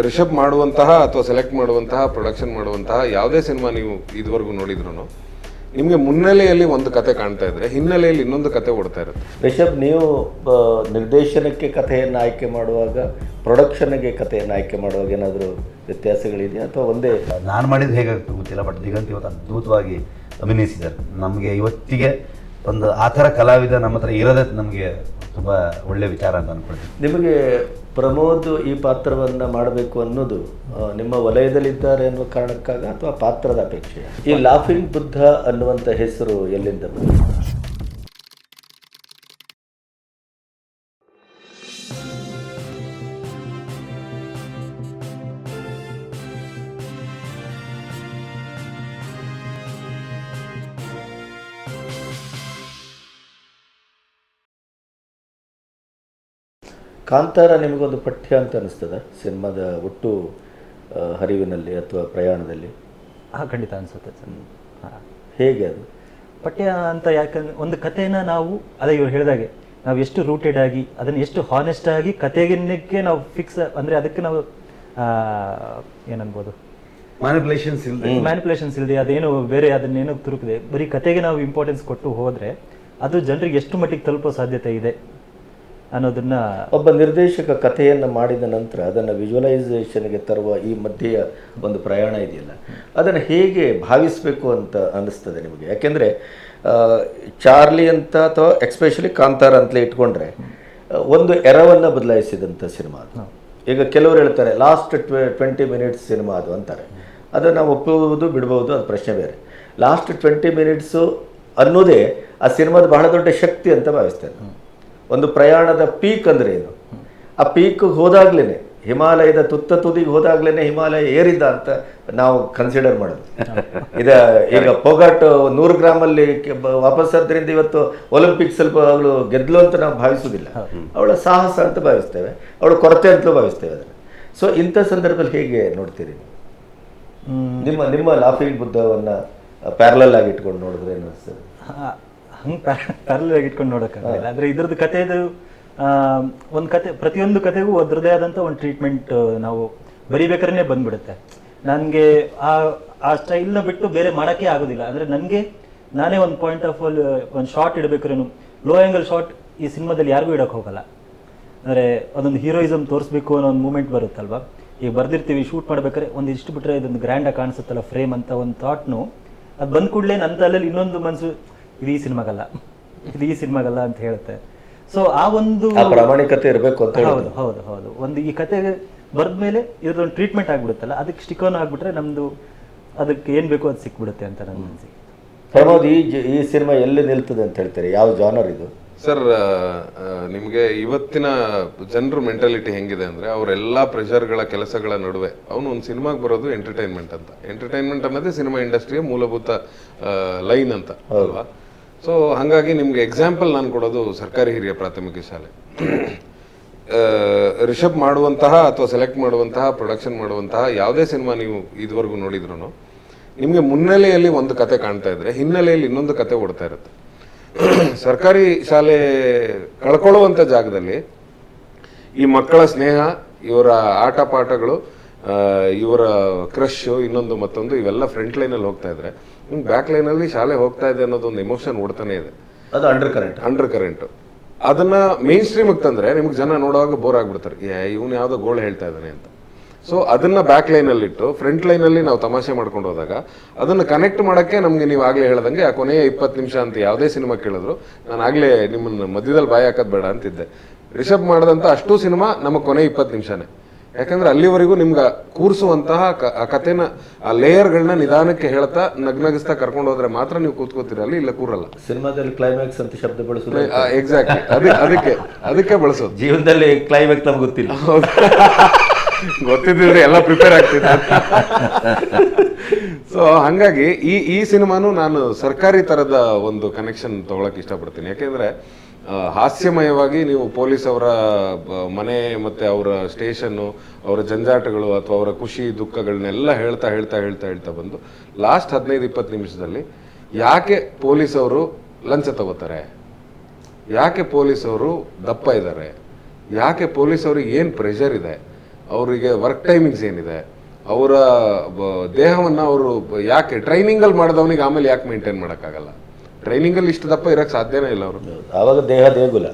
ರಿಷಬ್ ಮಾಡುವಂತಹ ಅಥವಾ ಸೆಲೆಕ್ಟ್ ಮಾಡುವಂತಹ ಪ್ರೊಡಕ್ಷನ್ ಮಾಡುವಂತಹ ಯಾವುದೇ ಸಿನಿಮಾ ನೀವು ಇದುವರೆಗೂ ನೋಡಿದ್ರು ನಿಮಗೆ ಮುನ್ನೆಲೆಯಲ್ಲಿ ಒಂದು ಕತೆ ಕಾಣ್ತಾ ಇದ್ರೆ ಹಿನ್ನೆಲೆಯಲ್ಲಿ ಇನ್ನೊಂದು ಕತೆ ಓಡ್ತಾ ಇರುತ್ತೆ. ರಿಷಬ್ ನೀವು ನಿರ್ದೇಶನಕ್ಕೆ ಕಥೆಯನ್ನು ಆಯ್ಕೆ ಮಾಡುವಾಗ ಪ್ರೊಡಕ್ಷನ್ಗೆ ಕಥೆಯನ್ನು ಆಯ್ಕೆ ಮಾಡುವಾಗ ಏನಾದರೂ ವ್ಯತ್ಯಾಸಗಳಿದೆಯಾ ಅಥವಾ ಒಂದೇ? ನಾನು ಮಾಡಿದ್ದು ಹೇಗಾಗ್ತದೆ ಗೊತ್ತಿಲ್ಲ ಬಟ್ ದಿಗಂತ್ ಇವತ್ತು ಅದ್ಭುತವಾಗಿ ಅಭಿನಯಿಸಿದ್ದಾರೆ. ನಮಗೆ ಇವತ್ತಿಗೆ ಒಂದು ಆ ಥರ ಕಲಾವಿದ ನಮ್ಮ ಹತ್ರ ಇರೋದೇ ನಮಗೆ ತುಂಬ ಒಳ್ಳೆ ವಿಚಾರ ಅಂತ ಅಂದ್ಕೊಳ್ತೀನಿ ನಿಮಗೆ ಪ್ರಮೋದ್ ಈ ಪಾತ್ರವನ್ನು ಮಾಡಬೇಕು ಅನ್ನೋದು ನಿಮ್ಮ ವಲಯದಲ್ಲಿದ್ದಾರೆ ಅನ್ನುವ ಕಾರಣಕ್ಕಾಗ ಅಥವಾ ಪಾತ್ರದ ಅಪೇಕ್ಷೆ ಈ ಲಾಫಿಂಗ್ ಬುದ್ಧ ಅನ್ನುವಂಥ ಹೆಸರು ಎಲ್ಲಿಂದ ಬಂತು ಕಾಂತಾರ ನಿಮಗೊಂದು ಪಠ್ಯ ಅಂತ ಅನಿಸ್ತದ ಸಿನಿಮಾದ ಒಟ್ಟು ಹರಿವಿನಲ್ಲಿ ಅಥವಾ ಪ್ರಯಾಣದಲ್ಲಿ. ಹಾಂ ಖಂಡಿತ ಅನಿಸುತ್ತೆ ಸರ್. ಹಾಂ. ಹೇಗೆ ಅದು? ಪಠ್ಯ ಅಂತ ಯಾಕಂದ್ರೆ ಒಂದು ಕಥೆನ ನಾವು ಅದೇ ಇವ್ರು ಹೇಳಿದಾಗೆ ನಾವು ಎಷ್ಟು ರೂಟೆಡ್ ಆಗಿ ಅದನ್ನು ಎಷ್ಟು ಹಾನೆಸ್ಟ್ ಆಗಿ ಕಥೆಗಿನ್ನಕ್ಕೆ ನಾವು ಫಿಕ್ಸ್ ಅಂದರೆ ಅದಕ್ಕೆ ನಾವು ಆ, ಏನನ್ಬೋದು? ಮ್ಯಾನಿಪುಲೇಷನ್ಸ್ ಇಲ್ಲದೆ ಮ್ಯಾನಿಪುಲೇಷನ್ಸ್ ಇಲ್ಲದೆ ಅದೇನು ಬೇರೆ ಅದನ್ನೇನೋ ತುರುಕಿದೆ. ಬರೀ ಕತೆಗೆ ನಾವು ಇಂಪಾರ್ಟೆನ್ಸ್ ಕೊಟ್ಟು ಹೋದರೆ ಅದು ಜನರಿಗೆ ಎಷ್ಟು ಮಟ್ಟಿಗೆ ತಲುಪೋ ಸಾಧ್ಯತೆ ಇದೆ. ಅನ್ನೋದನ್ನ ಒಬ್ಬ ನಿರ್ದೇಶಕ ಕಥೆಯನ್ನು ಮಾಡಿದ ನಂತರ ಅದನ್ನು ವಿಜುವಲೈಸೇಷನ್ಗೆ ತರುವ ಈ ಮಧ್ಯೆಯ ಒಂದು ಪ್ರಯಾಣ ಇದೆಯಲ್ಲ, ಅದನ್ನು ಹೇಗೆ ಭಾವಿಸಬೇಕು ಅಂತ ಅನ್ನಿಸ್ತದೆ ನಿಮಗೆ? ಯಾಕೆಂದರೆ ಚಾರ್ಲಿ ಅಂತ ಅಥವಾ ಎಕ್ಸ್ಪೆಷಲಿ ಕಾಂತಾರ ಅಂತಲೇ ಇಟ್ಕೊಂಡ್ರೆ, ಒಂದು ಎರವನ್ನು ಬದಲಾಯಿಸಿದಂಥ ಸಿನಿಮಾ ಅದು. ಈಗ ಕೆಲವರು ಹೇಳ್ತಾರೆ, ಲಾಸ್ಟ್ ಟ್ವೆಂಟಿ ಮಿನಿಟ್ಸ್ ಸಿನಿಮಾ ಅದು ಅಂತಾರೆ. ಅದನ್ನು ನಾವು ಬಿಡ್ಬೋದು ಅದು ಪ್ರಶ್ನೆ ಬೇರೆ. ಲಾಸ್ಟ್ ಟ್ವೆಂಟಿ ಮಿನಿಟ್ಸು ಅನ್ನೋದೇ ಆ ಸಿನಿಮಾದ ಬಹಳ ದೊಡ್ಡ ಶಕ್ತಿ ಅಂತ ಭಾವಿಸ್ತೇನೆ. ಒಂದು ಪ್ರಯಾಣದ ಪೀಕ್ ಅಂದ್ರೆ ಏನು? ಆ ಪೀಕ್ ಹೋದಾಗ್ಲೇ ಹಿಮಾಲಯದ ತುತ್ತ ತುದಿಗೆ ಹೋದಾಗ್ಲೇ ಹಿಮಾಲಯ ಏರಿದ್ದ ಅಂತ ನಾವು ಕನ್ಸಿಡರ್ ಮಾಡೋದು. ಇದ ಈಗ ಪೊಗಾಟ್ ನೂರು ಗ್ರಾಮಲ್ಲಿ ವಾಪಸ್ ಆದ್ರಿಂದ ಇವತ್ತು ಒಲಿಂಪಿಕ್ಸ್ ಸ್ವಲ್ಪ ಅವಳು ಗೆದ್ಲು ಅಂತ ನಾವು ಭಾವಿಸುವುದಿಲ್ಲ. ಅವಳ ಸಾಹಸ ಅಂತ ಭಾವಿಸ್ತೇವೆ ಅವಳ ಕೊರತೆ ಅಂತಲೂ ಭಾವಿಸ್ತೇವೆ ಅದನ್ನು. ಸೊ ಇಂಥ ಸಂದರ್ಭದಲ್ಲಿ ಹೇಗೆ ನೋಡ್ತೀರಿ? ನಿಮ್ಮ ನಿಮ್ಮ ಲಾಫಿಂಗ್ ಬುದ್ಧವನ್ನ ಪ್ಯಾರಲಲ್ ಆಗಿ ಇಟ್ಕೊಂಡು ನೋಡಿದ್ರೆ ಏನು ಅನಿಸ್ತದೆ ಹಂಗೆ ಪ್ಯಾರಲ್ ಇಟ್ಕೊಂಡು ನೋಡೋಕ್ಕಾಗಲ್ಲ. ಆದರೆ ಇದ್ರದ್ದು ಕಥೆದು ಒಂದು ಕತೆ ಪ್ರತಿಯೊಂದು ಕಥೆಗೂ ಅದ್ರದ್ದೇ ಆದಂಥ ಒಂದು ಟ್ರೀಟ್ಮೆಂಟ್ ನಾವು ಬರಿಬೇಕಾದ್ರೆ ಬಂದ್ಬಿಡುತ್ತೆ. ನನಗೆ ಆ ಆ ಸ್ಟೈಲ್ನ ಬಿಟ್ಟು ಬೇರೆ ಮಾಡೋಕ್ಕೆ ಆಗೋದಿಲ್ಲ. ಅಂದ್ರೆ ನನಗೆ ನಾನೇ ಒಂದು ಪಾಯಿಂಟ್ ಆಫ್ ಆಲ್ ಒಂದು ಶಾರ್ಟ್ ಇಡ್ಬೇಕ್ರೇನು ಲೋ ಆ್ಯಂಗಲ್ ಶಾರ್ಟ್ ಈ ಸಿನಿಮಾದಲ್ಲಿ ಯಾರಿಗೂ ಇಡಕ್ಕೆ ಹೋಗಲ್ಲ. ಅಂದರೆ ಅದೊಂದು ಹೀರೋಯಿಸಮ್ ತೋರಿಸ್ಬೇಕು ಅನ್ನೋ ಒಂದು ಮೂಮೆಂಟ್ ಬರುತ್ತಲ್ವಾ? ಈಗ ಬರ್ದಿರ್ತೀವಿ ಶೂಟ್ ಮಾಡ್ಬೇಕಾದ್ರೆ ಒಂದು ಇಷ್ಟು ಬಿಟ್ಟರೆ ಇದೊಂದು ಗ್ರ್ಯಾಂಡಾಗಿ ಕಾಣಿಸುತ್ತಲ್ಲ ಫ್ರೇಮ್ ಅಂತ ಒಂದು ಥಾಟ್ನು ಅದು ಬಂದ ಕೂಡಲೇ ನನ್ನ ತಲೆಯಲ್ಲಿ ಇನ್ನೊಂದು ಮನಸ್ಸು ಇದು ಈ ಸಿನಿಮಾಗಲ್ಲ. ಇದು ಈ ಸಿನಿಮಾಗಲ್ಲ ಅಂತ ಹೇಳುತ್ತೆ. ಸೊ ಆ ಒಂದು ಆ ಪ್ರಾಮಾಣಿಕತೆ ಇರಬೇಕು ಅಂತ ಹೌದು ಹೌದು ಹೌದು. ಒಂದು ಈ ಕತೆಗೆ ಬರ್ದ್ಮೇಲೆ ಇದ್ರೊಂದು ಟ್ರೀಟ್ಮೆಂಟ್ ಆಗ್ಬಿಡುತ್ತಲ್ಲ ಅದಕ್ಕೆ ಸ್ಟಿಕೋನ್ ಆನ್ ಆಗ್ಬಿಟ್ರೆ ನಮ್ದು ಅದಕ್ಕೆ ಏನ್ ಬೇಕೋ ಅದು ಸಿಕ್ಬಿಡುತ್ತೆ ಅಂತ ನನ್ನ ಅನಿಸಿಕೆ. ಪ್ರಮೋದ್ ಈ ಈ ಸಿನಿಮಾ ಎಲ್ಲಿ ನಿಲ್ತದೆ ಅಂತ ಹೇಳ್ತಾರೆ? ಯಾವ ಜಾನರ್ ಇದು? ಸರ್ ನಿಮಗೆ ಇವತ್ತಿನ ಜನರ ಮೆಂಟಾಲಿಟಿ ಹೆಂಗಿದೆ ಅಂದ್ರೆ ಅವರೆಲ್ಲ ಪ್ರೆಷರ್ಗಳ ಕೆಲಸಗಳ ನಡುವೆ ಅವನು ಒಂದು ಸಿನಿಮಾಗೆ ಬರೋದು ಎಂಟರ್ಟೈನ್ಮೆಂಟ್ ಅಂತ. ಎಂಟರ್ಟೈನ್ಮೆಂಟ್ ಅನ್ನೋದೇ ಸಿನಿಮಾ ಇಂಡಸ್ಟ್ರಿಯ ಮೂಲಭೂತ ಲೈನ್ ಅಂತ ಅಲ್ವಾ? ಸೊ ಹಾಗಾಗಿ ನಿಮಗೆ ಎಕ್ಸಾಂಪಲ್ ನಾನು ಕೊಡೋದು ಸರ್ಕಾರಿ ಹಿರಿಯ ಪ್ರಾಥಮಿಕ ಶಾಲೆ. ರಿಷಬ್ ಮಾಡುವಂತಹ ಅಥವಾ ಸೆಲೆಕ್ಟ್ ಮಾಡುವಂತಹ ಪ್ರೊಡಕ್ಷನ್ ಮಾಡುವಂತಹ ಯಾವುದೇ ಸಿನಿಮಾ ನೀವು ಇದುವರೆಗೂ ನೋಡಿದ್ರು ನಿಮಗೆ ಮುನ್ನೆಲೆಯಲ್ಲಿ ಒಂದು ಕತೆ ಕಾಣ್ತಾ ಇದ್ರೆ, ಹಿನ್ನೆಲೆಯಲ್ಲಿ ಇನ್ನೊಂದು ಕತೆ ಓಡ್ತಾ ಇರುತ್ತೆ. ಸರ್ಕಾರಿ ಶಾಲೆ ಕಳ್ಕೊಳ್ಳುವಂಥ ಜಾಗದಲ್ಲಿ ಈ ಮಕ್ಕಳ ಸ್ನೇಹ, ಇವರ ಆಟ ಪಾಠಗಳು ಇವರ ಕ್ರಶ್ ಇನ್ನೊಂದು ಮತ್ತೊಂದು, ಇವೆಲ್ಲ ಫ್ರಂಟ್ ಲೈನಲ್ಲಿ ಹೋಗ್ತಾ ಇದ್ರೆ ನಿಮ್ಗೆ ಬ್ಯಾಕ್ ಲೈನಲ್ಲಿ ಶಾಲೆ ಹೋಗ್ತಾ ಇದೆ ಅನ್ನೋದೊಂದು ಎಮೋಷನ್ ಓಡ್ತಾನೆ ಇದೆ. ಅದು ಅಂಡರ್ ಕರೆಂಟ್ ಅಂಡರ್ ಕರೆಂಟ್ ಅದನ್ನ ಮೇನ್ ಸ್ಟ್ರೀಮಿಗೆ ತಂದ್ರೆ ನಿಮ್ಗೆ ಜನ ನೋಡುವಾಗ ಬೋರ್ ಆಗ್ಬಿಡ್ತಾರೆ. ಇವನು ಯಾವುದೋ ಗೋಳು ಹೇಳ್ತಾ ಇದ್ದಾನೆ ಅಂತ. ಸೊ ಅದನ್ನ ಬ್ಯಾಕ್ ಲೈನ್ ಅಲ್ಲಿ ಇಟ್ಟು ಫ್ರಂಟ್ ಲೈನ್ ಅಲ್ಲಿ ನಾವು ತಮಾಷೆ ಮಾಡ್ಕೊಂಡು ಹೋದಾಗ ಅದನ್ನ ಕನೆಕ್ಟ್ ಮಾಡಕ್ಕೆ ನಮ್ಗೆ ನೀವು ಆಗ್ಲೇ ಹೇಳ್ದಂಗೆ ಆ ಕೊನೆಯ ಇಪ್ಪತ್ತು ನಿಮಿಷ ಅಂತ ಯಾವುದೇ ಸಿನಿಮಾ ಕೇಳಿದ್ರು ನಾನು ಆಗ್ಲೇ ನಿಮ್ಮನ್ನ ಮಧ್ಯದಲ್ಲಿ ಬಾಯಿ ಹಾಕೋದ್ ಬೇಡ ಅಂತಿದ್ದೆ. ರಿಷಬ್ ಮಾಡದಂತ ಅಷ್ಟು ಸಿನಿಮಾ ನಮ್ಮ ಕೊನೆ ಇಪ್ಪತ್ತು ನಿಮಿಷನೇ. ಯಾಕಂದ್ರೆ ಅಲ್ಲಿವರೆಗೂ ನಿಮ್ಗೆ ಕೂರಿಸುವಂತಹ ಕಥೆನ ಆ ಲೇಯರ್ಗಳನ್ನ ನಿಧಾನಕ್ಕೆ ಹೇಳ್ತಾ ನಗ್ನಗಿಸ್ತಾ ಕರ್ಕೊಂಡು ಹೋದ್ರೆ ಮಾತ್ರ ನೀವು ಕೂತ್ಕೋತೀರ ಅಲ್ಲಿ ಇಲ್ಲ ಕೂರಲ್ಲ. ಸಿನಿಮಾದಲ್ಲಿ ಕ್ಲೈಮ್ಯಾಕ್ಸ್ ಅಂತ ಶಬ್ದ ಬಳಸುದು ಎಕ್ಸಾಕ್ಟ್ಲಿ ಅದಕ್ಕೆ ಅದಕ್ಕೆ ಬಳಸೋದು. ಜೀವನದಲ್ಲಿ ಕ್ಲೈಮ್ಯಾಕ್ಸ್ ನಮ್ಗೆ ಗೊತ್ತಿಲ್ಲ. ಗೊತ್ತಿದ್ರೆ ಎಲ್ಲ ಪ್ರಿಪೇರ್ ಆಗ್ತಿದ್ದೆ ಸೊ ಹಂಗಾಗಿ ಈ ಈ ಸಿನಿಮಾನು ನಾನು ಸರ್ಕಾರಿ ತರದ ಒಂದು ಕನೆಕ್ಷನ್ ತಗೊಳಕ್ ಇಷ್ಟಪಡ್ತೀನಿ. ಯಾಕೆಂದ್ರೆ ಹಾಸ್ಯಮಯವಾಗಿ ನೀವು ಪೊಲೀಸ್ ಅವರ ಮನೆ ಮತ್ತು ಅವರ ಸ್ಟೇಷನ್ನು, ಅವರ ಜಂಜಾಟಗಳು ಅಥವಾ ಅವರ ಖುಷಿ, ದುಃಖಗಳನ್ನೆಲ್ಲ ಹೇಳ್ತಾ ಹೇಳ್ತಾ ಹೇಳ್ತಾ ಹೇಳ್ತಾ ಬಂದು ಲಾಸ್ಟ್ ಹದಿನೈದು, ಇಪ್ಪತ್ತು ನಿಮಿಷದಲ್ಲಿ ಯಾಕೆ ಪೊಲೀಸ್ ಅವರು ಲಂಚ ತಗೋತಾರೆ? ಯಾಕೆ ಪೊಲೀಸ್ ಅವರು ದಪ್ಪ ಇದ್ದಾರೆ? ಯಾಕೆ ಪೊಲೀಸ್ ಅವ್ರಿಗೆ ಏನು ಪ್ರೆಷರ್ ಇದೆ? ಅವರಿಗೆ ವರ್ಕ್ ಟೈಮಿಂಗ್ಸ್ ಏನಿದೆ? ಅವರ ದೇಹವನ್ನು ಅವರು ಯಾಕೆ ಟ್ರೈನಿಂಗಲ್ಲಿ ಮಾಡಿದವನಿಗೆ ಆಮೇಲೆ ಯಾಕೆ ಮೇಂಟೈನ್ ಮಾಡೋಕ್ಕಾಗಲ್ಲ? ಟ್ರೈನಿಂಗ್ ಅಲ್ಲಿ ಇಷ್ಟು ದಪ್ಪ ಇರಕ್ಕೆ ಸಾಧ್ಯನೇ ಇಲ್ಲ ಅವರು. ಅವಾಗ ದೇಹ ದೇಗುಲ.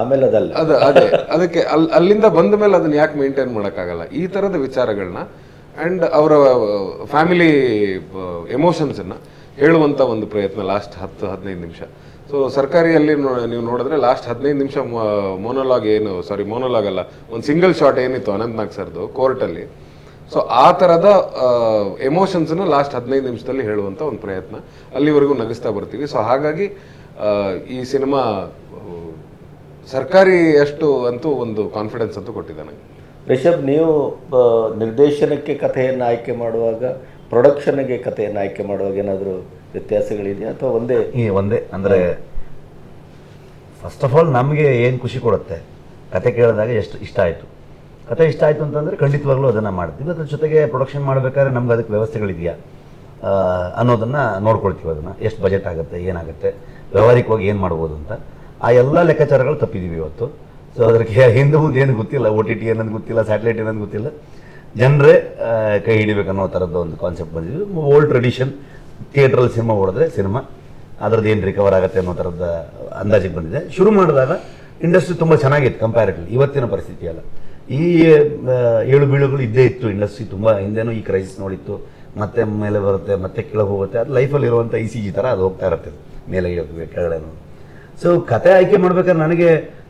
ಆಮೇಲೆ ಅದಲ್ಲ. ಅದು ಅದೇ. ಅದಕ್ಕೆ ಅಲ್ಲಿ ಅಲ್ಲಿಂದ ಬಂದ ಮೇಲೆ ಅದನ್ನ ಯಾಕೆ ಮೇಂಟೈನ್ ಮಾಡೋಕ್ಕಾಗಲ್ಲ? ಈ ಥರದ ವಿಚಾರಗಳನ್ನ ಆ್ಯಂಡ್ ಅವರ ಫ್ಯಾಮಿಲಿ ಎಮೋಷನ್ಸನ್ನು ಹೇಳುವಂಥ ಒಂದು ಪ್ರಯತ್ನ ಲಾಸ್ಟ್ ಹತ್ತು ಹದಿನೈದು ನಿಮಿಷ. ಸೊ ಸರ್ಕಾರಿಯಲ್ಲಿ ನೀವು ನೋಡಿದ್ರೆ ಲಾಸ್ಟ್ ಹದಿನೈದು ನಿಮಿಷ ಮೋನೋಲಾಗ್ ಏನು ಸಾರಿ ಮೋನೋಲಾಗ್ ಅಲ್ಲ. ಒಂದು ಸಿಂಗಲ್ ಶಾಟ್ ಏನಿತ್ತು ಅನಂತ್ನಾಗ್ ಸರ್ದು ಕೋರ್ಟಲ್ಲಿ ಸೊ ಆ ಥರದ ಎಮೋಷನ್ಸನ್ನು ಲಾಸ್ಟ್ ಹದಿನೈದು ನಿಮಿಷದಲ್ಲಿ ಹೇಳುವಂಥ ಒಂದು ಪ್ರಯತ್ನ. ಅಲ್ಲಿವರೆಗೂ ನಗಿಸ್ತಾ ಬರ್ತೀವಿ. ಸೊ ಹಾಗಾಗಿ ಈ ಸಿನಿಮಾ ಸರ್ಕಾರಿ ಅಷ್ಟು ಅಂತೂ ಒಂದು ಕಾನ್ಫಿಡೆನ್ಸ್ ಅಂತೂ ಕೊಟ್ಟಿದೆ ನನಗೆ ರಿಷಬ್ ನೀವು ನಿರ್ದೇಶನಕ್ಕೆ ಕಥೆಯನ್ನು ಆಯ್ಕೆ ಮಾಡುವಾಗ ಪ್ರೊಡಕ್ಷನ್ಗೆ ಕಥೆಯನ್ನು ಆಯ್ಕೆ ಮಾಡುವಾಗ ಏನಾದರೂ ವ್ಯತ್ಯಾಸಗಳಿದೆಯಾ? ಅಥವಾ ಒಂದೇ? ಈ ಒಂದೇ. ಅಂದರೆ ಫಸ್ಟ್ ಆಫ್ ಆಲ್ ನಮಗೆ ಏನು ಖುಷಿ ಕೊಡುತ್ತೆ? ಕತೆ ಕೇಳಿದಾಗ ಎಷ್ಟು ಇಷ್ಟ ಆಯಿತು? ಕತೆ ಇಷ್ಟ ಆಯಿತು ಅಂತಂದರೆ ಖಂಡಿತವಾಗ್ಲೂ ಅದನ್ನು ಮಾಡ್ತೀವಿ. ಅದ್ರ ಜೊತೆಗೆ ಪ್ರೊಡಕ್ಷನ್ ಮಾಡಬೇಕಾದ್ರೆ ನಮ್ಗೆ ಅದಕ್ಕೆ ವ್ಯವಸ್ಥೆಗಳಿದೆಯಾ? ಅನ್ನೋದನ್ನು ನೋಡ್ಕೊಳ್ತೀವಿ ಅದನ್ನು. ಎಷ್ಟು ಬಜೆಟ್ ಆಗುತ್ತೆ, ಏನಾಗುತ್ತೆ, ವ್ಯವಹಾರಿಕವಾಗಿ ಏನು ಮಾಡ್ಬೋದು ಅಂತ. ಆ ಎಲ್ಲ ಲೆಕ್ಕಾಚಾರಗಳು ತಪ್ಪಿದ್ದೀವಿ ಇವತ್ತು. ಸೊ ಅದಕ್ಕೆ ಹಿಂದೆ ಮುಂದೆ ಏನು ಗೊತ್ತಿಲ್ಲ ಓ ಟಿ ಟಿ ಏನಂದು ಗೊತ್ತಿಲ್ಲ ಸ್ಯಾಟಲೈಟ್ ಏನಂದು ಗೊತ್ತಿಲ್ಲ. ಜನರೇ ಕೈ ಹಿಡಿಬೇಕು ಅನ್ನೋ ಥರದ್ದು ಒಂದು ಕಾನ್ಸೆಪ್ಟ್ ಬಂದಿದ್ದು ಓಲ್ಡ್ ಟ್ರೆಡಿಷನ್ ಥಿಯೇಟ್ರಲ್ಲಿ ಸಿನಿಮಾ ಹೊಡೆದ್ರೆ ಸಿನಿಮಾ ಅದರದ್ದು ಏನು ರಿಕವರ್ ಆಗುತ್ತೆ ಅನ್ನೋ ಥರದ ಅಂದಾಜಿಗೆ ಬಂದಿದೆ. ಶುರು ಮಾಡಿದಾಗ ಇಂಡಸ್ಟ್ರಿ ತುಂಬ ಚೆನ್ನಾಗಿತ್ತು ಕಂಪ್ಯಾರಿಟಿವ್ಲಿ ಇವತ್ತಿನ ಪರಿಸ್ಥಿತಿ ಅಲ್ಲ. ಈ ಏಳು ಬೀಳುಗಳು ಇದ್ದೇ ಇತ್ತು ಇಂಡಸ್ಟ್ರಿ ತುಂಬ. ಹಿಂದೆನೂ ಈ ಕ್ರೈಸಿಸ್ ನೋಡಿತ್ತು. ಮತ್ತೆ ಮೇಲೆ ಬರುತ್ತೆ, ಮತ್ತೆ ಕೆಳಗೆ ಹೋಗುತ್ತೆ. ಅದು ಲೈಫಲ್ಲಿ ಇರುವಂಥ ಇ ಸಿ ಜಿ ಥರ ಅದು ಹೋಗ್ತಾ ಇರುತ್ತೆ. ಮೇಲೆ ಇಳಿಯೋದು, ಕೆಳಗಡೆ ಸೊ ಕತೆ ಆಯ್ಕೆ ಮಾಡ್ಬೇಕಾದ್ರೆ ನನಗೆ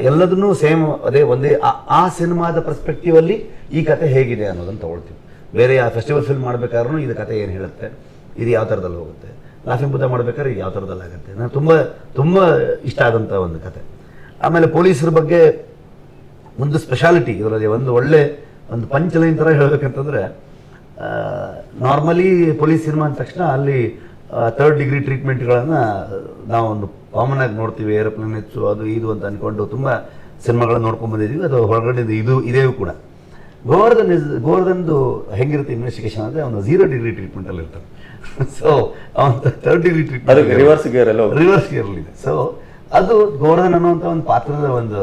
ಎಲ್ಲದನ್ನೂ ಸೇಮ್ ಅದೇ ಒಂದೇ, ಆ- ಸಿನಿಮಾದ ಪರ್ಸ್ಪೆಕ್ಟಿವ್ ಅಲ್ಲಿ ಈ ಕತೆ ಹೇಗಿದೆ ಅನ್ನೋದನ್ನು ತಗೊಳ್ತೀವಿ. ಬೇರೆ ಯಾವ ಫೆಸ್ಟಿವಲ್ ಫಿಲ್ಮ್ ಮಾಡ್ಬೇಕಾದ್ರೂ ಇದು ಕತೆ ಏನು ಹೇಳುತ್ತೆ? ಇದು ಯಾವ ಥರದಲ್ಲಿ ಹೋಗುತ್ತೆ? ಲಾಫಿಂಗ್ ಬುದ್ಧ ಮಾಡ್ಬೇಕಾದ್ರೆ ಇದು ಯಾವ ಥರದಲ್ಲಿ ಆಗುತ್ತೆ? ನಾನು ತುಂಬ ತುಂಬ ಇಷ್ಟ ಆದಂಥ ಒಂದು ಕತೆ. ಆಮೇಲೆ ಪೊಲೀಸರ ಬಗ್ಗೆ ಒಂದು ಸ್ಪೆಷಾಲಿಟಿ ಇದರಲ್ಲಿ ಒಂದು ಒಳ್ಳೆ ಒಂದು ಪಂಚಲೈನ್ ಥರ ಹೇಳಬೇಕಂತಂದರೆ ನಾರ್ಮಲಿ ಪೊಲೀಸ್ ಸಿನಿಮಾ ಅಂದ ತಕ್ಷಣ ಅಲ್ಲಿ ಥರ್ಡ್ ಡಿಗ್ರಿ ಟ್ರೀಟ್ಮೆಂಟ್ಗಳನ್ನು ನಾವು ಒಂದು ಕಾಮನ್ ಆಗಿ ನೋಡ್ತೀವಿ ಏರೋಪ್ಲೇನ್ ಹೆಚ್ಚು ಅದು ಇದು ಅಂತ ಅಂದ್ಕೊಂಡು ತುಂಬ ಸಿನಿಮಾಗಳನ್ನು ನೋಡ್ಕೊಂಡು ಬಂದಿದ್ದೀವಿ ಅದು ಹೊರಗಡೆ ಇದು ಇದೇ ಕೂಡ. ಗೋವರ್ಧನ್ ಇಸ್ ಗೋವರ್ಧನ್ದು ಹೆಂಗಿರುತ್ತೆ ಇನ್ವೆಸ್ಟಿಗೇಷನ್ ಅಂದರೆ ಅವನು ಝೀರೋ ಡಿಗ್ರಿ ಟ್ರೀಟ್ಮೆಂಟಲ್ಲಿ ಇರ್ತಾನೆ. ಸೊ ಅವನು third degree treatment reverse gear. Reverse ಇದೆ ಸೊ ಅದು ಗೋವರ್ಧನ್ ಅನ್ನುವಂಥ ಒಂದು ಪಾತ್ರದ ಒಂದು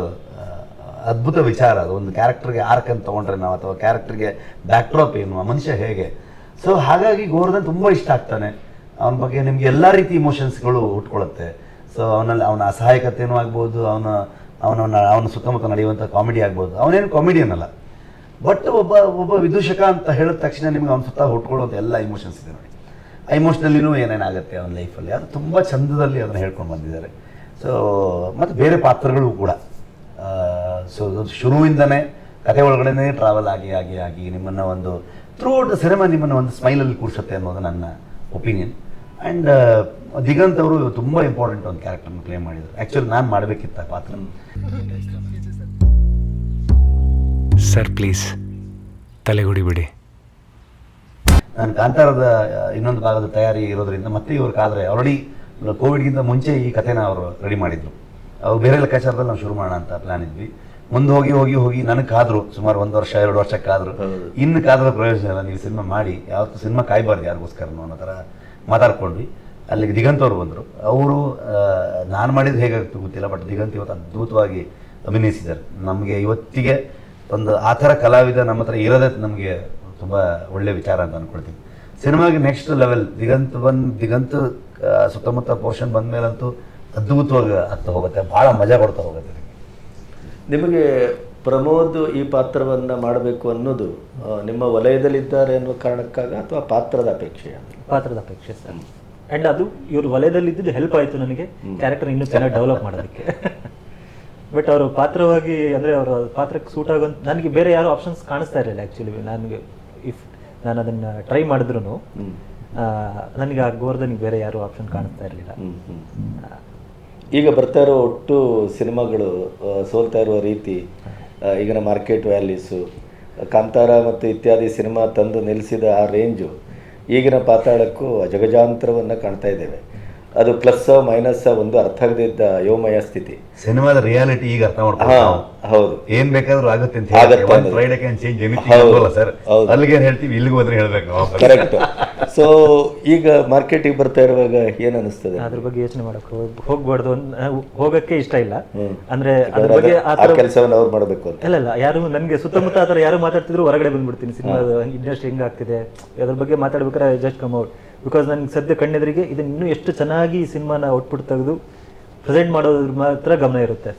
ಅದ್ಭುತ ವಿಚಾರ ಅದು. ಒಂದು ಕ್ಯಾರೆಕ್ಟರ್ಗೆ ಆರ್ಕ್ ಅಂತ ತಗೊಂಡ್ರೆ ನಾವು ಅಥವಾ ಕ್ಯಾರೆಕ್ಟರ್ಗೆ ಬ್ಯಾಕ್ಡ್ರಾಪ್ ಏನು ಮನುಷ್ಯ ಹೇಗೆ? ಸೊ ಹಾಗಾಗಿ ಗೋವರ್ಧನ್ ತುಂಬ ಇಷ್ಟ ಆಗ್ತಾನೆ. ಅವನ ಬಗ್ಗೆ ನಿಮಗೆ ಎಲ್ಲ ರೀತಿ ಇಮೋಷನ್ಸ್ಗಳು ಹುಟ್ಕೊಳ್ಳುತ್ತೆ ಸೊ ಅವನಲ್ಲಿ ಅವನ ಅಸಹಾಯಕತೆಯೂ ಆಗ್ಬೋದು, ಅವನ ಅವನ ಅವನ ಸುತ್ತಮುತ್ತ ನಡೆಯುವಂಥ ಕಾಮಿಡಿ ಆಗ್ಬೋದು. ಅವನೇನು ಕಾಮಿಡಿಯನ್ ಅಲ್ಲ. ಬಟ್ ಒಬ್ಬ ಒಬ್ಬ ವಿದೂಷಕ ಅಂತ ಹೇಳಿದ ತಕ್ಷಣ ನಿಮ್ಗೆ ಅವನ ಸುತ್ತ ಹುಟ್ಕೊಳ್ಳುವಂಥ ಎಲ್ಲ ಇಮೋಷನ್ಸ್ ಇದೆ ನೋಡಿ. ಆ ಇಮೋಷ್ನಲ್ಲಿನೂ ಏನೇನಾಗುತ್ತೆ ಅವನ ಲೈಫಲ್ಲಿ ಅದು ತುಂಬ ಚಂದದಲ್ಲಿ ಅದನ್ನು ಹೇಳ್ಕೊಂಡು ಬಂದಿದ್ದಾರೆ. ಸೊ ಮತ್ತು ಬೇರೆ ಪಾತ್ರಗಳು ಕೂಡ. ಸೊ ಶುರುವಿಂದನೇ ಕಥೆ ಒಳಗಡೆನೇ ಟ್ರಾವೆಲ್ ಆಗಿ ಆಗಿ ಆಗಿ ನಿಮ್ಮನ್ನು ಒಂದು ಥ್ರೂ ಔಟ್ ಸಿನಿಮಾ ನಿಮ್ಮನ್ನು ಒಂದು ಸ್ಮೈಲಲ್ಲಿ ಕೂರಿಸುತ್ತೆ ಅನ್ನೋದು ನನ್ನ ಒಪಿನಿಯನ್ ಆ್ಯಂಡ್ ದಿಗಂತ್ ಅವರು ತುಂಬ ಇಂಪಾರ್ಟೆಂಟ್ ಒಂದು ಕ್ಯಾರೆಕ್ಟರ್ನ ಪ್ಲೇ ಮಾಡಿದರು. ಆ್ಯಕ್ಚುಲಿ ನಾನು ಮಾಡಬೇಕಿತ್ತ ಪಾತ್ರ. ಸರ್ ಪ್ಲೀಸ್ ತಲೆಗುಡಿಬಿಡಿ. ನಾನು ಕಾಂತಾರದ ಇನ್ನೊಂದು ಭಾಗದ ತಯಾರಿ ಇರೋದ್ರಿಂದ ಮತ್ತೆ ಇವ್ರ ಕಾದ್ರೆ ಆಲ್ರೆಡಿ ಕೋವಿಡ್ಗಿಂತ ಮುಂಚೆ ಈ ಕಥೆನ ಅವರು ರೆಡಿ ಮಾಡಿದ್ರು. ಅವ್ರು ಬೇರೆ ಲೆಕ್ಕಾಚಾರದಲ್ಲಿ ನಾವು ಶುರು ಮಾಡೋಣ ಅಂತ ಪ್ಲ್ಯಾನ್ ಇದ್ವಿ. ಮುಂದೆ ಹೋಗಿ ಹೋಗಿ ಹೋಗಿ ನನಗೆ ಕಾದ್ರು ಸುಮಾರು ಒಂದು ವರ್ಷ ಎರಡು ವರ್ಷ ಕಾದ್ರು. ಇನ್ನು ಕಾದ್ರೂ ಪ್ರಯೋಜನ ಇಲ್ಲ. ನೀವು ಸಿನಿಮಾ ಮಾಡಿ ಯಾವತ್ತು ಸಿನಿಮಾ ಕಾಯ್ಬಾರ್ದು ಯಾರಿಗೋಸ್ಕರ ಅನ್ನೋ ಥರ ಮಾತಾಡ್ಕೊಂಡ್ವಿ. ಅಲ್ಲಿಗೆ ದಿಗಂತ ಅವರು ಬಂದರು. ಅವರು ನಾನು ಮಾಡಿದ್ದು ಹೇಗಾಗ್ತು ಗೊತ್ತಿಲ್ಲ ಬಟ್ ದಿಗಂತ ಇವತ್ತು ಅದ್ಭುತವಾಗಿ ಅಭಿನಯಿಸಿದ್ದಾರೆ. ನಮಗೆ ಇವತ್ತಿಗೆ ಒಂದು ಆ ಥರ ಕಲಾವಿದ ನಮ್ಮ ಹತ್ರ ಇರೋದೇ ನಮಗೆ ತುಂಬ ಒಳ್ಳೆ ವಿಚಾರ ಅಂತ ಅಂದ್ಕೊಳ್ತೀನಿ ಸಿನಿಮಾಗೆ ನೆಕ್ಸ್ಟ್ ಲೆವೆಲ್ ದಿಗಂತ ಬಂದು ದಿಗಂತ ಸುತ್ತಮುತ್ತ ಪೋರ್ಷನ್ ಬಂದ ಮೇಲಂತೂ ಅದ್ಭುತವಾಗಿ ಆಗ್ತಾ ಹೋಗುತ್ತೆ. ಭಾಳ ಮಜಾ ಕೊಡ್ತಾ ಹೋಗುತ್ತೆ. ನಿಮಗೆ ಪ್ರಮೋದ್ ಈ ಪಾತ್ರವನ್ನ ಮಾಡಬೇಕು ಅನ್ನೋದು ನಿಮ್ಮ ವಲಯದಲ್ಲಿದ್ದಾರೆ ಅನ್ನೋ ಕಾರಣಕ್ಕಾಗ ಅಥವಾ ಪಾತ್ರದ ಅಪೇಕ್ಷೆ ಪಾತ್ರದ ಅಪೇಕ್ಷೆ ಸರ್. ಅಂಡ್ ಅದು ಇವರು ವಲಯದಲ್ಲಿ ಇದ್ದು ಹೆಲ್ಪ್ ಆಯಿತು ನನಗೆ. ಕ್ಯಾರೆಕ್ಟರ್ ಇನ್ನೂ ಚೆನ್ನಾಗಿ ಡೆವಲಪ್ ಮಾಡೋದಕ್ಕೆ. ಬಟ್ ಅವರು ಪಾತ್ರವಾಗಿ ಅಂದರೆ ಅವರ ಪಾತ್ರಕ್ಕೆ ಸೂಟ್ ಆಗೋ ನನಗೆ ಬೇರೆ ಯಾರು ಆಪ್ಷನ್ಸ್ ಕಾಣಿಸ್ತಾ ಇರಲಿಲ್ಲ ಆ್ಯಕ್ಚುಲಿ ನನಗೆ ಇಫ್ ನಾನು ಅದನ್ನು ಟ್ರೈ ಮಾಡಿದ್ರು ನನಗೆ ಆ ಗೋರ್ದನಿಗೆ ಬೇರೆ ಯಾರು ಆಪ್ಷನ್ ಕಾಣಿಸ್ತಾ ಇರಲಿಲ್ಲ. ಈಗ ಬರ್ತಾ ಇರೋ ಒಟ್ಟು ಸಿನಿಮಾಗಳು ಸೋಲ್ತಾ ಇರುವ ರೀತಿ ಈಗಿನ ಮಾರ್ಕೆಟ್ ವ್ಯಾಲ್ಯೂಸು ಕಾಂತಾರ ಮತ್ತು ಇತ್ಯಾದಿ ಸಿನಿಮಾ ತಂದು ನಿಲ್ಲಿಸಿದ ಆ ರೇಂಜು ಈಗಿನ ಪಾತಾಳಕ್ಕೂ ಜಗಜಾಂತರವನ್ನು ಕಾಣ್ತಾ ಇದ್ದೇವೆ. ಅದು ಪ್ಲಸ್ ಮೈನಸ್ ಒಂದು ಅರ್ಥ ಆಗದಿದ್ದ ಯೋಮಯ ಸ್ಥಿತಿ. ಸಿನಿಮಾದ ರಿಯಾಲಿಟಿ ಈಗ ಅರ್ಥ ಮಾಡ್ತಾರೆ ಮಾಡ್ಕೊಂಡು ಹೌದು. ಏನ್ ಬೇಕಾದ್ರೂ ಆಗುತ್ತೆ ಅಂತ ಆಗತ್ತೆ ಹೌದು, ಸರ್ ಹೌದು. ಅಲ್ಲಿಗೆ ಏನ್ ಹೇಳ್ತೀವಿ? ಇಲ್ಲಿಗೆ ಹೋದ್ರೆ ಹೇಳ್ಬೇಕು ನಾವು. ಕರೆಕ್ಟ್ ಸೊ ಈಗ ಮಾರ್ಕೆಟಿಗೆ ಬರ್ತಾ ಇರುವಾಗ ಏನ್ ಅನಿಸ್ತದೆ? ಅದ್ರ ಬಗ್ಗೆ ಯೋಚನೆ ಮಾಡಕ್ ಹೋಗ್- ಹೋಗ್ಬಾರ್ದು ಹೋಗಕ್ಕೆ ಇಷ್ಟ ಇಲ್ಲ. ಅಂದ್ರೆ ಅದ್ರ ಬಗ್ಗೆ ಆ ಆ ಥರ ಕೆಲಸವನ್ನು ಅವ್ರು ಮಾಡಬೇಕು ಅಂತ. ಇಲ್ಲ ಇಲ್ಲ ಯಾರು ನನಗೆ ಸುತ್ತಮುತ್ತ ಆ ಥರ ಯಾರು ಮಾತಾಡ್ತಿದ್ರು ಹೊರಗಡೆ ಬಂದ್ಬಿಡ್ತೀನಿ. ಸಿನಿಮಾ ಇಂಡಸ್ಟ್ರಿ ಹೆಂಗಾಗ್ತಿದೆ ಅದ್ರ ಬಗ್ಗೆ ಮಾತಾಡ್ಬೇಕಾದ್ರೆ ಜಸ್ಟ್ ಕಮ್ ಔಟ್ ಬಿಕಾಸ್ ನನ್ಗೆ ಸದ್ಯ ಕಣ್ಣೆದರಿಗೆ ಇದನ್ನ ಇನ್ನೂ ಎಷ್ಟು ಚೆನ್ನಾಗಿ ಸಿನಿಮಾನ ಔಟ್ಪುಟ್ ತೆಗೆದು ಪ್ರೆಸೆಂಟ್ ಮಾಡೋದ್ರ ಮಾತ್ರ ಗಮನ ಇರುತ್ತೆ.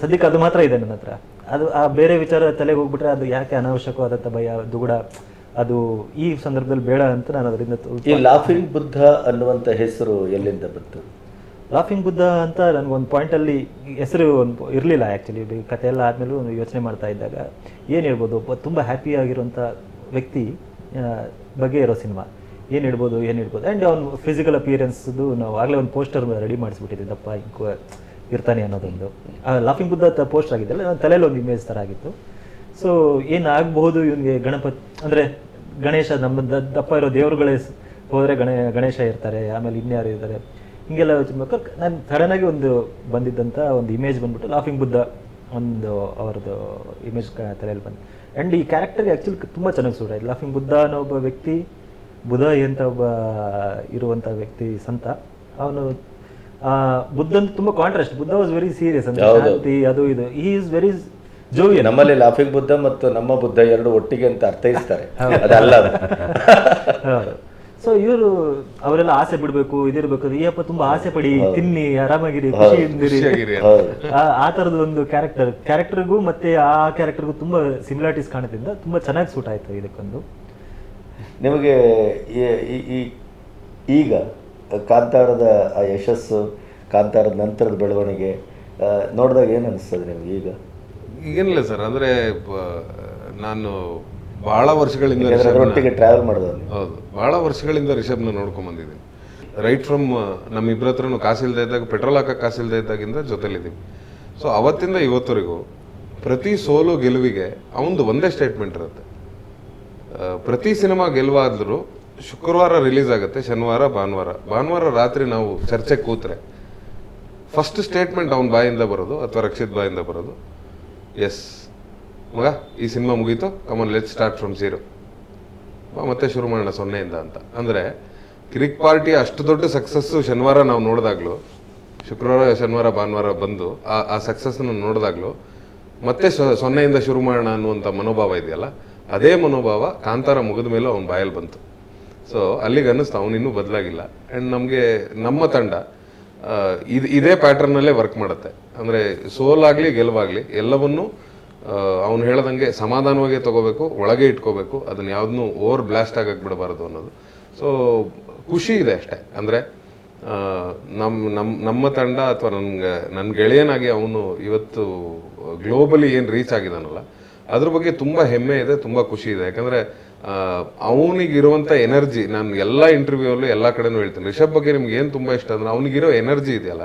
ಸದ್ಯಕ್ಕೆ ಅದು ಮಾತ್ರ ಇದೆ ನನ್ನ ಹತ್ರ. ಅದು ಆ ಬೇರೆ ವಿಚಾರ ತಲೆಗೆ ಹೋಗ್ಬಿಟ್ರೆ ಅದು ಯಾಕೆ ಅನಾವಶ್ಯಕವಾದಂಥ ಭಯ ದುಗುಡ. ಅದು ಈ ಸಂದರ್ಭದಲ್ಲಿ ಬೇಡ ಅಂತ ನಾನು ಅದರಿಂದ ಈ ಲಾಫಿಂಗ್ ಬುದ್ಧ ಅನ್ನುವಂತ ಹೆಸರು ಎಲ್ಲಿಂದ ಬಂತು? ಲಾಫಿಂಗ್ ಬುದ್ಧ ಅಂತ ನನಗೊಂದು ಪಾಯಿಂಟಲ್ಲಿ ಹೆಸರು ಒಂದು ಇರಲಿಲ್ಲ ಆ್ಯಕ್ಚುಲಿ ಕತೆ ಎಲ್ಲ ಆದಮೇಲೂ ಒಂದು ಯೋಚನೆ ಮಾಡ್ತಾ ಇದ್ದಾಗ ಏನು ಹೇಳ್ಬೋದು? ಒಬ್ಬ ತುಂಬ ಹ್ಯಾಪಿ ಆಗಿರುವಂಥ ವ್ಯಕ್ತಿ ಬಗ್ಗೆ ಇರೋ ಸಿನಿಮಾ ಏನು ಇಡ್ಬೋದು ಏನು ಇಡ್ಬೋದು ಆ್ಯಂಡ್ ಅವ್ನು ಫಿಸಿಕಲ್ ಅಪಿಯರೆನ್ಸ್ದು ನಾವು ಆಗಲೇ ಒಂದು ಪೋಸ್ಟರ್ ರೆಡಿ ಮಾಡಿಸ್ಬಿಟ್ಟಿದ್ದೆ. ದಪ್ಪ ಹಿಂಗೆ ಇರ್ತಾನೆ ಅನ್ನೋದೊಂದು. ಲಾಫಿಂಗ್ ಬುದ್ಧ ಪೋಸ್ಟರ್ ಆಗಿದ್ದಲ್ಲ ನನ್ನ ತಲೆಯಲ್ಲಿ ಒಂದು ಇಮೇಜ್ ಥರ ಆಗಿತ್ತು. ಸೊ ಏನಾಗಬಹುದು ಇವನಿಗೆ ಗಣಪತಿ ಅಂದರೆ ಗಣೇಶ ನಮ್ಮ ದಪ್ಪ ಇರೋ ದೇವರುಗಳೇ ಹೋದ್ರೆ ಗಣೇ ಗಣೇಶ ಇರ್ತಾರೆ ಆಮೇಲೆ ಇನ್ಯಾರು ಇರ್ತಾರೆ. ಹಿಂಗೆಲ್ಲ ಯೋಚನೆ ಮಾಡ್ಕೊಂಡು ನಾನು ಸಡನ್ನಾಗಿ ಒಂದು ಬಂದಿದ್ದಂಥ ಒಂದು ಇಮೇಜ್ ಬಂದ್ಬಿಟ್ಟು ಲಾಫಿಂಗ್ ಬುದ್ಧ ಒಂದು ಅವ್ರದ್ದು ಇಮೇಜ್ ತಲೆಯಲ್ಲಿ ಬಂದ್ ಆ್ಯಂಡ್ ಈ ಕ್ಯಾರೆಕ್ಟರ್ಗೆ ಆ್ಯಕ್ಚುಲಿ ತುಂಬ ಚೆನ್ನಾಗಿ ಸೂಟ್ ಆಯ್ತು. ಲಾಫಿಂಗ್ ಬುದ್ಧ ಅನ್ನೋ ಒಬ್ಬ ವ್ಯಕ್ತಿ ಬುಧ ಅಂತ ಒಬ್ಬ ಇರುವಂಥ ವ್ಯಕ್ತಿ ಸಂತ ಅವನು ಬುದ್ಧ ಅಂತ ತುಂಬ contrast Buddha was very serious ಅಂದ್ರೆ. ಶಾಂತಿ ಅದು ಇದು. ಈ ಈಸ್ ವೆರಿ ಜೋವಿಯಲ್ ನಮ್ಮಲ್ಲಿ ಲಾಫಿಂಗ್ ಬುದ್ಧ ಮತ್ತು ನಮ್ಮ ಬುದ್ಧ ಎರಡು ಒಟ್ಟಿಗೆ ಅಂತ ಅರ್ಥೈಸ್ತಾರೆ. ಅದಲ್ಲ ಅದು. ಸೊ ಇವರು ಅವರೆಲ್ಲ ಆಸೆ ಬಿಡ್ಬೇಕು ಇದಿರ್ಬೇಕು ಅಯ್ಯಪ್ಪ ತುಂಬಾ ಆಸೆ ಪಡಿ ತಿನ್ನಿ ಆರಾಮಾಗಿರಿ ಖುಷಿಯಿಂದಿರಿ. ಆ- ಆ ತರದ ಒಂದು ಕ್ಯಾರೆಕ್ಟರ್ ಕ್ಯಾರೆಕ್ಟರ್ಗೂ ಮತ್ತೆ ಆ ಕ್ಯಾರೆಕ್ಟರ್ಗೂ ತುಂಬಾ ಸಿಮಿಲಾರಿಟೀಸ್ ಕಾಣೋದ್ರಿಂದ ತುಂಬಾ ಚೆನ್ನಾಗಿ ಸೂಟ್ ಆಯ್ತು ಇದಕ್ಕೊಂದು. ನಿಮಗೆ ಈ- ಈ- ಈ- ಈಗ ಕಾಂತಾರದ ಆ ಯಶಸ್ಸು ಕಾಂತಾರದ ನಂತರದ ಬೆಳವಣಿಗೆ ನೋಡಿದಾಗ ಏನು ಅನಿಸ್ತದೆ ನಿಮ್ಗೆ ಈಗ? ಏನಿಲ್ಲ ಸರ್ ಅಂದ್ರೆ ನಾನು ಭಾಳ ವರ್ಷಗಳಿಂದ ಒಟ್ಟಿಗೆ ರಿಷಬ್ನ- ಟ್ರಾವೆಲ್ ಮಾಡೋದು ಹೌದು ಭಾಳ ವರ್ಷಗಳಿಂದ ರಿಷಬ್ನ ನೋಡ್ಕೊಂಡು ಬಂದಿದ್ದೀನಿ. ರೈಟ್ ಫ್ರಮ್ ನಮ್ಮ ಇಬ್ಬರ ಹತ್ರನೂ ಕಾಸಿಲ್ದೇ ಇದ್ದಾಗ ಪೆಟ್ರೋಲ್ ಹಾಕಕ್ಕೆ ಕಾಸಿಲ್ದೇ ಇದ್ದಾಗಿಂದ ಜೊತೆಲಿದ್ದೀವಿ ಸೊ ಅವತ್ತಿಂದ ಇವತ್ತವರೆಗೂ ಪ್ರತಿ ಸೋಲು ಗೆಲುವಿಗೆ ಅವನದು ಒಂದೇ ಸ್ಟೇಟ್ಮೆಂಟ್ ಇರುತ್ತೆ. ಪ್ರತಿ ಸಿನಿಮಾ ಗೆಲುವಾದರೂ ಶುಕ್ರವಾರ ರಿಲೀಸ್ ಆಗುತ್ತೆ ಶನಿವಾರ ಭಾನುವಾರ. ಭಾನುವಾರ ರಾತ್ರಿ ನಾವು ಚರ್ಚೆ ಕೂತ್ರೆ ಫಸ್ಟ್ ಸ್ಟೇಟ್ಮೆಂಟ್ ಅವನ ಬಾಯಿಂದ ಬರೋದು ಅಥವಾ ರಕ್ಷಿತ್ ಬಾಯಿಂದ ಬರೋದು. ಎಸ್ ಮಗ, ಈ ಸಿನಿಮಾ ಮುಗೀತು. Come on let start from zero ಮತ್ತೆ ಶುರು ಮಾಡೋಣ ಸೊನ್ನೆಯಿಂದ ಅಂತ. ಅಂದರೆ ಕಿರಿಕ್ ಪಾರ್ಟಿ ಅಷ್ಟು ದೊಡ್ಡ ಸಕ್ಸಸ್ಸು ಶನಿವಾರ ನಾವು ನೋಡಿದಾಗ್ಲೂ, ಶುಕ್ರವಾರ, ಶನಿವಾರ, ಭಾನುವಾರ ಬಂದು ಆ ಆ ಸಕ್ಸಸ್ನ ನೋಡಿದಾಗ್ಲೂ, ಮತ್ತೆ ಸೊನ್ನೆಯಿಂದ ಶುರು ಮಾಡೋಣ ಅನ್ನುವಂಥ ಮನೋಭಾವ ಇದೆಯಲ್ಲ, ಅದೇ ಮನೋಭಾವ ಕಾಂತಾರ ಮುಗಿದ ಮೇಲೂ ಅವನು ಬಾಯಲ್ಲಿ ಬಂತು. ಸೊ ಅಲ್ಲಿಗೆ ಅನ್ನಿಸ್ತು, ಅವನಿನ್ನೂ ಬದಲಾಗಿಲ್ಲ. ಆ್ಯಂಡ್ ನಮಗೆ, ನಮ್ಮ ತಂಡ ಇದ್, ಇದೇ ಪ್ಯಾಟರ್ನಲ್ಲೇ ವರ್ಕ್ ಮಾಡುತ್ತೆ. ಅಂದರೆ ಸೋಲಾಗಲಿ ಗೆಲುವಾಗಲಿ ಎಲ್ಲವನ್ನು ಅವನು ಹೇಳ್ದಂಗೆ ಸಮಾಧಾನವಾಗಿ ತಗೋಬೇಕು, ಒಳಗೆ ಇಟ್ಕೋಬೇಕು, ಅದನ್ನ ಯಾವ್ದನ್ನೂ ಓವರ್ ಬ್ಲಾಸ್ಟ್ ಆಗಕ್ಕೆ ಬಿಡಬಾರ್ದು ಅನ್ನೋದು. ಸೊ ಖುಷಿ ಇದೆ ಅಷ್ಟೇ. ಅಂದರೆ ನಮ್ಮ ನಮ್ಮ ನಮ್ಮ ತಂಡ ಅಥವಾ ನನಗೆ ನನ್ನ ಗೆಳೆಯನಾಗಿ ಅವನು ಇವತ್ತು ಗ್ಲೋಬಲಿ ಏನು ರೀಚ್ ಆಗಿದಾನಲ್ಲ, ಅದ್ರ ಬಗ್ಗೆ ತುಂಬ ಹೆಮ್ಮೆ ಇದೆ, ತುಂಬ ಖುಷಿ ಇದೆ. ಯಾಕಂದರೆ ಅವನಿಗಿರುವಂಥ ಎನರ್ಜಿ, ನಾನು ಎಲ್ಲ ಇಂಟರ್ವ್ಯೂವಲ್ಲೂ ಎಲ್ಲ ಕಡೆನೂ ಹೇಳ್ತೀನಿ. ರಿಷಬ್ ಬಗ್ಗೆ ನಿಮ್ಗೆ ಏನು ತುಂಬ ಇಷ್ಟ ಅಂದ್ರೆ ಅವನಿಗಿರೋ ಎನರ್ಜಿ ಇದೆಯಲ್ಲ,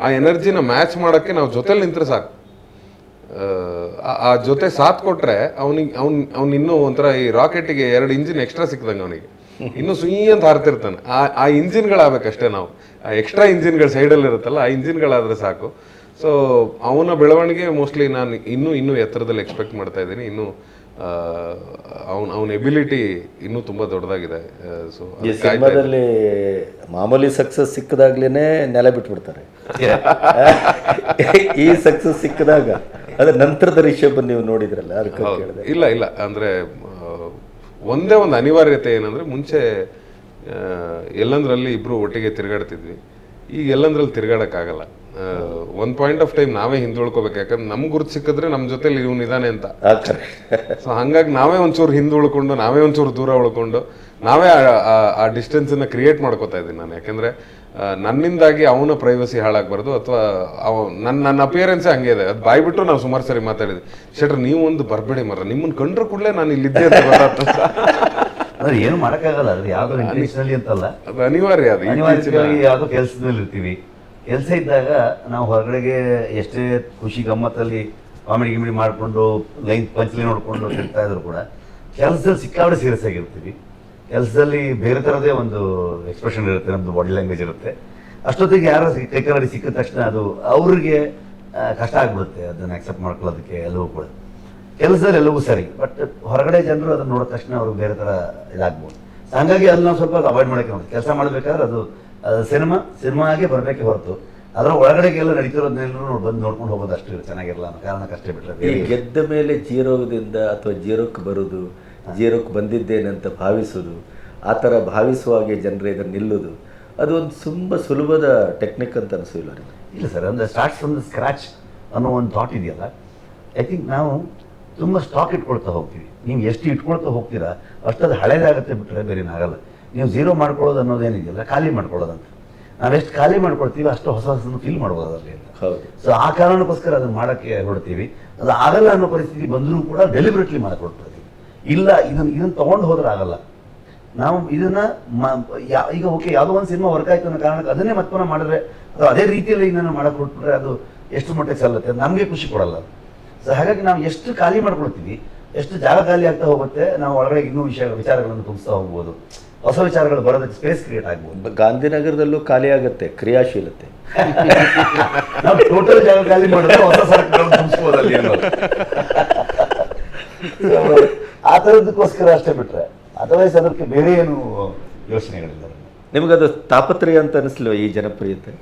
ಆ ಎನರ್ಜಿನ ಮ್ಯಾಚ್ ಮಾಡೋಕ್ಕೆ ನಾವು ಜೊತೆಲಿ ನಿಂತರೆ ಸಾಕು. ಆ- ಜೊತೆ ಸಾಥ್ ಕೊಟ್ಟರೆ ಅವನಿಗೆ, ಅವ್ನು ಅವ್ನು ಇನ್ನೂ ಒಂಥರ ಈ ರಾಕೆಟಿಗೆ ಎರಡು ಇಂಜಿನ್ ಎಕ್ಸ್ಟ್ರಾ ಸಿಕ್ದಂಗೆ ಅವನಿಗೆ. ಇನ್ನೂ ಸುಯಿ ಅಂತ ಹಾರ್ತಿರ್ತಾನೆ. ಆ ಆ ಇಂಜಿನ್ಗಳಾಗಬೇಕಷ್ಟೇ ನಾವು. ಆ ಎಕ್ಸ್ಟ್ರಾ ಇಂಜಿನ್ಗಳು ಸೈಡಲ್ಲಿ ಇರುತ್ತಲ್ಲ, ಆ ಇಂಜಿನ್ಗಳಾದರೆ ಸಾಕು. ಸೊ ಅವನ ಬೆಳವಣಿಗೆ ಮೋಸ್ಟ್ಲಿ ನಾನು ಇನ್ನೂ ಇನ್ನೂ ಎತ್ತರದಲ್ಲಿ ಎಕ್ಸ್ಪೆಕ್ಟ್ ಮಾಡ್ತಾ ಇದ್ದೀನಿ. ಇನ್ನೂ ಅವನ ಅವನ ಎಬಿಲಿಟಿ ಇನ್ನೂ ತುಂಬಾ ದೊಡ್ಡದಾಗಿದೆ. ಸೊ ಈ ಸಿನಿಮಾದಲ್ಲಿ ಮಾಮೂಲಿ ಸಕ್ಸಸ್ ಸಿಕ್ಕದಾಗ್ಲೇ ನೆಲ ಬಿಟ್ಬಿಡ್ತಾರೆ. ಈ ಸಕ್ಸಸ್ ಸಿಕ್ಕದಾಗ ಅದ್ರ ನಂತರದ ರಿಷಬ್ ನೀವು ನೋಡಿದ್ರಲ್ಲ ಅದಕ್ಕೆ ಇಲ್ಲ ಇಲ್ಲ. ಅಂದ್ರೆ ಒಂದೇ ಒಂದು ಅನಿವಾರ್ಯತೆ ಏನಂದ್ರೆ ಮುಂಚೆ ಎಲ್ಲಂದ್ರಲ್ಲಿ ಇಬ್ಬರು ಒಟ್ಟಿಗೆ ತಿರುಗಾಡ್ತಿದ್ವಿ. ಈಗ ಎಲ್ಲಂದ್ರಲ್ಲಿ ತಿರ್ಗಾಡೋಕ್ಕಾಗಲ್ಲ. ಒನ್ ಪಾಯಿಂಟ್ ಆಫ್ ಟೈಮ್ ನಾವೇ ಹಿಂದುಳ್ಕೋಬೇಕು. ಯಾಕಂದ್ರೆ ನಮ್ಮ ಗುರುತು ಸಿಕ್ಕಿದ್ರೆ ನಮ್ಮ ಜೊತೆಲಿ ಇವ್ನು ಇದಾನೆ ಅಂತ. ಸೊ ಹಂಗಾಗಿ ನಾವೇ ಒಂಚೂರು ಹಿಂದೆ ಉಳ್ಕೊಂಡು ನಾವೇ ಒಂಚೂರು ದೂರ ಉಳ್ಕೊಂಡು ನಾವೇ ಆ- ಆ- ಆ ಡಿಸ್ಟೆನ್ಸ್ ಅನ್ನ ಕ್ರಿಯೇಟ್ ಮಾಡ್ಕೋತಾ ಇದ್ದೀನಿ ನಾನು. ಯಾಕಂದ್ರೆ ನನ್ನಿಂದಾಗಿ ಅವನ ಪ್ರೈವಸಿ ಹಾಳಾಗಬಾರ್ದು ಅಥವಾ ಅವ ನನ್ನ ನನ್ನ ಅಪಿಯರೆನ್ಸೇ ಹಂಗೆ ಇದೆ. ಅದು ಬಾಯ್ಬಿಟ್ಟು ನಾವು ಸುಮಾರು ಸರಿ ಮಾತಾಡಿದ್ವಿ. ಶೆಟ್ರ್ ನೀವು ಒಂದು ಬರಬೇಡಿ ಮರ ನಿಮ್ಮನ್ನು ಕಂಡ್ರು ಕೂಡಲೇ ನಾನು ಇಲ್ಲಿದ್ದೆ ಅಂತ ಗೊತ್ತಾಗ್ತದೆ. ಅಂದ್ರೆ ಏನು ಮಾಡೋಕ್ಕಾಗಲ್ಲ ಅದು ಯಾವ್ದು ಇಂಟೆನ್ಷನಲಿ ಅಂತಲ್ಲ. ಅದು ಅನಿವಾರ್ಯ ಅದು ಅನಿವಾರ್ಯವಾಗಿ ಯಾವುದೋ ಕೆಲಸದಲ್ಲಿ ಇರ್ತೀವಿ. ಕೆಲಸ ಇದ್ದಾಗ ನಾವು ಹೊರಗಡೆಗೆ ಎಷ್ಟೇ ಖುಷಿ ಗಮ್ಮತ್ತಲ್ಲಿ ಕಾಮಿಡಿ ಗಿಮಿಡಿ ಮಾಡಿಕೊಂಡು ಲೈನ್ ಪಂಚಲಿ ನೋಡಿಕೊಂಡು ತಿರ್ತಾ ಇದ್ರು ಕೂಡ ಕೆಲಸದಲ್ಲಿ ಸಿಕ್ಕಾಪಟ್ಟೆ ಸೀರಿಯಸ್ ಆಗಿರ್ತೀವಿ. ಕೆಲಸದಲ್ಲಿ ಬೇರೆ ಥರದೇ ಒಂದು ಎಕ್ಸ್ಪ್ರೆಷನ್ ಇರುತ್ತೆ ನಮ್ಮದು ಬಾಡಿ ಲ್ಯಾಂಗ್ವೇಜ್ ಇರುತ್ತೆ. ಅಷ್ಟೊತ್ತಿಗೆ ಯಾರೋ ಕೈ ಸಿಕ್ಕಿದ ತಕ್ಷಣ ಅದು ಅವ್ರಿಗೆ ಕಷ್ಟ ಆಗ್ಬಿಡುತ್ತೆ. ಅದನ್ನು ಅಕ್ಸೆಪ್ಟ್ ಮಾಡ್ಕೊಳ್ಳೋದಕ್ಕೆ ಎಲ್ಲವೂ ಕೂಡ. ಕೆಲಸದಲ್ಲಿ ಎಲ್ಲವೂ ಸರಿ ಬಟ್ ಹೊರಗಡೆ ಜನರು ಅದನ್ನ ನೋಡಿದ ತಕ್ಷಣ ಅವ್ರಿಗೆ ಬೇರೆ ಥರ ಇದಾಗ್ಬೋದು. ಹಂಗಾಗಿ ಅದನ್ನ ನಾವು ಸ್ವಲ್ಪ ಅವಾಯ್ಡ್ ಮಾಡೋಕೆ ನೋಡಿ ಕೆಲಸ ಮಾಡ್ಬೇಕಾದ್ರೆ ಅದು ಸಿನಿಮಾ ಸಿನಿಮಾಗೆ ಬರಬೇಕೆ ಹೊರತು. ಅದರ ಒಳಗಡೆಗೆಲ್ಲ ನಡೀತಿರೋದನ್ನೆಲ್ಲರೂ ನೋಡಿ ಬಂದು ನೋಡ್ಕೊಂಡು ಹೋಗೋದು ಅಷ್ಟು ಚೆನ್ನಾಗಿರಲ್ಲ ಅನ್ನೋ ಕಾರಣಕ್ಕಷ್ಟೇ ಬಿಟ್ಟರೆ ಈ ಗೆದ್ದ ಮೇಲೆ ಜೀರೋದಿಂದ ಅಥವಾ ಜೀರೋಕ್ಕೆ ಬರೋದು ಜೀರೋಕ್ಕೆ ಬಂದಿದ್ದೇನೆ ಅಂತ ಭಾವಿಸುವುದು ಆ ಥರ ಭಾವಿಸುವಾಗೆ ಜನರು ಇದನ್ನು ನಿಲ್ಲುವುದು ಅದು ಒಂದು ತುಂಬ ಸುಲಭದ ಟೆಕ್ನಿಕ್ ಅಂತ ಅನಿಸಿಲ್ಲ ಇಲ್ಲ ಸರ್ ಅಂದ್ರೆ ಸ್ಟಾರ್ಟ್ ಫ್ರಮ್ ದ ಸ್ಕ್ರಾಚ್ ಅನ್ನೋ ಒಂದು ಥಾಟ್ ಇದೆಯಲ್ಲ. ಐ ಥಿಂಕ್ ನಾವು ತುಂಬ ಸ್ಟಾಕ್ ಇಟ್ಕೊಳ್ತಾ ಹೋಗ್ತೀವಿ. ನೀವು ಎಷ್ಟು ಇಟ್ಕೊಳ್ತಾ ಹೋಗ್ತೀರಾ? ಅಷ್ಟದು ಹಳೇದಾಗುತ್ತೆ ಬಿಟ್ಟರೆ ಬೇರೆ ಆಗಲ್ಲ. ನೀವು ಝೀರೋ ಮಾಡ್ಕೊಳ್ಳೋದು ಅನ್ನೋದೇನಿದೆಯಲ್ಲ ಖಾಲಿ ಮಾಡ್ಕೊಳ್ಳೋದಂತ. ನಾವು ಎಷ್ಟು ಖಾಲಿ ಮಾಡ್ಕೊಳ್ತೀವಿ ಅಷ್ಟು ಹೊಸ ಹೊಸದನ್ನು ಫೀಲ್ ಮಾಡ್ಬೋದು ಅದರಲ್ಲಿ ಸೊ ಆ ಕಾರಣಕ್ಕೋಸ್ಕರ ಅದನ್ನು ಮಾಡೋಕ್ಕೆ ಹೊರಡ್ತೀವಿ. ಅದು ಆಗಲ್ಲ ಅನ್ನೋ ಪರಿಸ್ಥಿತಿ ಬಂದರೂ ಕೂಡ ಡೆಲಿಬ್ರೇಟ್ಲಿ ಮಾಡ್ಕೊಡ್ತೀವಿ ಇಲ್ಲ ಇದನ್ನು ಇದನ್ನು ತೊಗೊಂಡು ಹೋದ್ರೆ ಆಗಲ್ಲ. ನಾವು ಇದನ್ನ ಈಗ ಓಕೆ ಯಾವುದೋ ಒಂದು ಸಿನಿಮಾ ವರ್ಕ್ ಆಯಿತು ಅನ್ನೋ ಕಾರಣಕ್ಕೆ ಅದನ್ನೇ ಮತ್ತೆ ಪುನಃ ಮಾಡಿದ್ರೆ ಅಥವಾ ಅದೇ ರೀತಿಯಲ್ಲಿ ಇದನ್ನು ಮಾಡಕ್ಕೆ ಹೊರಟ್ಬಿಟ್ರೆ ಅದು ಎಷ್ಟು ಮಟ್ಟಿಗೆ ಸಲ್ಲತ್ತೆ? ನಮಗೆ ಖುಷಿ ಕೊಡಲ್ಲ ಸೊ ಹಾಗಾಗಿ ನಾವು ಎಷ್ಟು ಖಾಲಿ ಮಾಡ್ಕೊಳ್ತೀವಿ ಎಷ್ಟು ಜಾಗ ಖಾಲಿ ಆಗ್ತಾ ಹೋಗುತ್ತೆ ನಾವು ಒಳಗಡೆ ಇನ್ನೂ ವಿಷಯ ವಿಚಾರಗಳನ್ನು ತುಂಬಿಸ್ತಾ ಹೋಗ್ಬೋದು. ಹೊಸ ವಿಚಾರಗಳು ಬರೋದಕ್ಕೆ ಸ್ಪೇಸ್ ಕ್ರಿಯೇಟ್ ಆಗ್ಬೋದು. ಗಾಂಧಿನಗರದಲ್ಲೂ ಖಾಲಿ ಆಗುತ್ತೆ ಕ್ರಿಯಾಶೀಲತೆ. ನಾವು ಟೋಟಲ್ ಜಾಗ ಖಾಲಿ ಮಾಡಿದ್ರೆ ಹೊಸ ಅಲ್ಲಿ ಆ ಥರದಕ್ಕೋಸ್ಕರ ಅಷ್ಟೇ ಬಿಟ್ರೆ ಅದರ್ವೈಸ್ ಅದಕ್ಕೆ ಬೇರೆ ಏನು ಯೋಚನೆಗಳಿಲ್ಲ. ನಿಮಗದು ತಾಪತ್ರಯ ಅಂತ ಅನಿಸ್ಲಿಲ್ಲ ಈ ಜನಪ್ರಿಯತೆ?